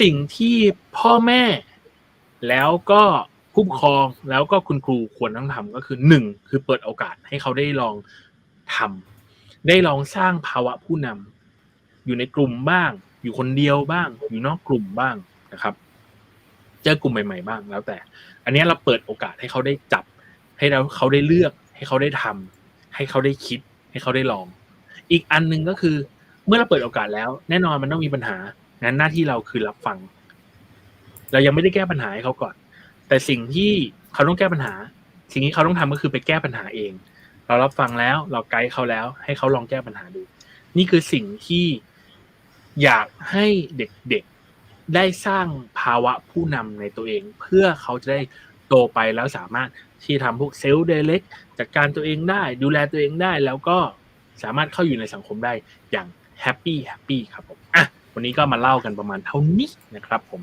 สิ่งที่พ่อแม่ แล้วก็ผู้ปกครองแล้วก็คุณครูควรต้องทำก็คือหนึ่งคือเปิดโอกาสให้เขาได้ลองทำได้ลองสร้างภาวะผู้นำอยู่ในกลุ่มบ้าง อยู่คนเดียวบ้าง อยู่นอกกลุ่มบ้างนะครับ เจอกลุ่มใหม่ ๆ บ้างแล้วแต่ อันนี้เราเปิดโอกาสให้เขาได้จับ ให้เราเขาได้เลือก ให้เขาได้ทำให้เขาได้คิด ให้เขาได้ลอง อีกอันหนึ่งก็คือ เมื่อเราเปิดโอกาสแล้ว แน่นอนมันต้องมีปัญหา งั้นหน้าที่เราคือรับฟัง เรายังไม่ได้แก้ปัญหาให้เขาก่อน แต่สิ่งที่เขาต้องแก้ปัญหา สิ่งที่เขาต้องทำก็คือไปแก้ปัญหาเอง เรารับฟังแล้ว เราไกด์เขาแล้ว ให้เขาลองแก้ปัญหาดู นี่คือสิ่งที่อยากให้เด็กๆได้สร้างภาวะผู้นำในตัวเอง เพื่อเขาจะได้โตไปแล้วสามารถที่ทำพวกเซลล์เดเล็กจัดการตัวเองได้ ดูแลตัวเองได้แล้วก็สามารถเข้าอยู่ในสังคมได้อย่างแฮปปี้แฮปปี้ครับผม วันนี้ก็มาเล่ากันประมาณเท่านี้นะครับผม